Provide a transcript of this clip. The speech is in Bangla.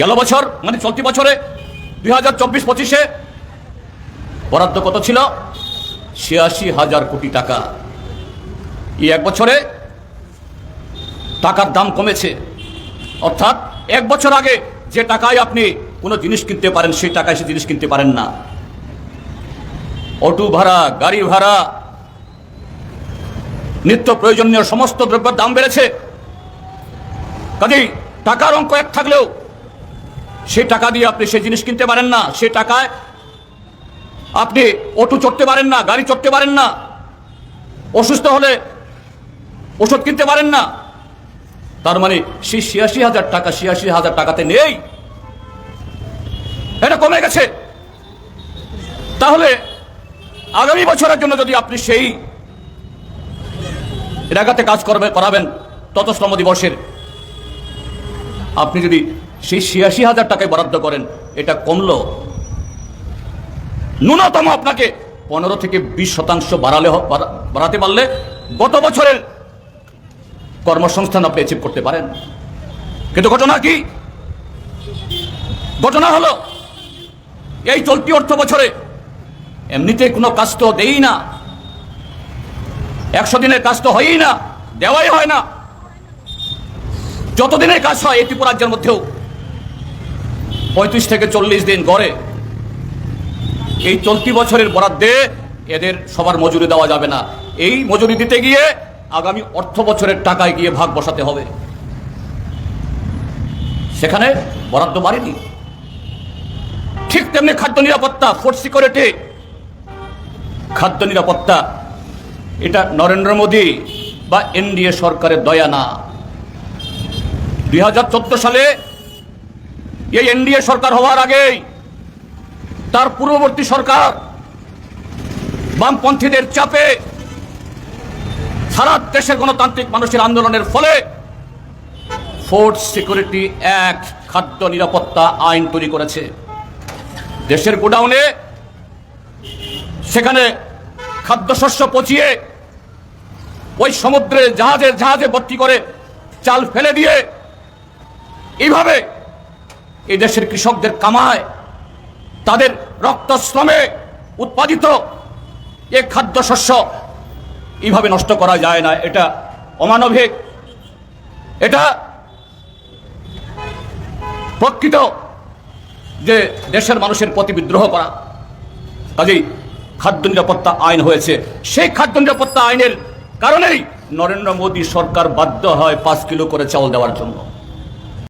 গেল বছর মানে চলতি বছরে, দুই হাজার চব্বিশ পঁচিশে, বরাদ্দ কত ছিল? ছিয়াশি হাজার কোটি টাকা। এই এক বছরে টাকার দাম কমেছে। অর্থাৎ এক বছর আগে যে টাকায় আপনি কোনো জিনিস কিনতে পারেন, সেই টাকায় সে জিনিস কিনতে পারেন না। অটো ভাড়া, গাড়ি ভাড়া, নিত্য প্রয়োজনীয় সমস্ত দ্রব্যের দাম বেড়েছে। কাজেই টাকার অঙ্ক এক থাকলেও সেই টাকা দিয়ে আপনি সেই জিনিস কিনতে পারেন না, সে টাকায় আপনি অটো চড়তে পারেন না, গাড়ি চড়তে পারেন না, অসুস্থ হলে ওষুধ কিনতে পারেন না। তার মানে সেই ছিয়াশি হাজার টাকা, ছিয়াশি হাজার টাকাতে নেই। এটা কমে গেছে। তাহলে আগামী বছরের জন্য যদি আপনি সেই এলাকাতে কাজ করবে, করাবেন তত শ্রম দিবসের, আপনি যদি সেই ছিয়াশি হাজার টাকায় বরাদ্দ করেন। এটা কমল। ন্যূনতম আপনাকে পনেরো থেকে বিশ শতাংশ বাড়ালে বাড়াতে পারলে গত বছরের কর্মসংস্থান আপনি অ্যাচিভ করতে পারেন। কিন্তু ঘটনা কি? ঘটনা হলো, এই চলতি অর্থ বছরে এমনিতে কোনো কাজ তো দেই না। একশো দিনের কাজ তো হয়ই না, দেওয়াই হয় না। যতদিনের কাজ হয় এই ত্রিপুরা রাজ্যের মধ্যেও পঁয়ত্রিশ থেকে চল্লিশ দিন গড়ে এই চলতি বছরের বরাদ্দে এদের সবার মজুরি দেওয়া যাবে না। এই মজুরি দিতে গিয়ে আগামী অর্থ বছরের টাকায় গিয়ে ভাগ বসাতে হবে। সেখানে বরাদ্দ বাড়েনি। ঠিক তেমনি খাদ্য নিরাপত্তা ফুড সিকিউরিটি খাদ্য নিরাপত্তা, এটা নরেন্দ্র মোদী বা এনডিএ সরকারের দয়া না। দুই হাজার চোদ্দ সালে এই এনডিএ সরকার হওয়ার আগেই তার পূর্ববর্তী সরকার বামপন্থীদের চাপে সারা দেশের গণতান্ত্রিক মানুষের আন্দোলনের ফলে ফুড সিকিউরিটি অ্যাক্ট খাদ্য নিরাপত্তা আইন তৈরি করেছে। দেশের গোডাউনে সেখানে খাদ্যশস্য পচিয়ে ওই সমুদ্রে জাহাজে জাহাজে ভর্তি করে চাল ফেলে দিয়ে এইভাবে এই দেশের কৃষকদের কামায়, তাদের রক্তশ্রমে উৎপাদিত এ খাদ্যশস্য এইভাবে নষ্ট করা যায় না, এটা অমানবিক। এটা প্রকৃত যে দেশের মানুষের প্রতি বিদ্রোহ করা, কাজেই খাদ্য নিরাপত্তা আইন হয়েছে। সেই খাদ্য নিরাপত্তা আইনের কারণেই নরেন্দ্র মোদী সরকার বাধ্য হয় পাঁচ কিলো করে চাউল দেওয়ার জন্য।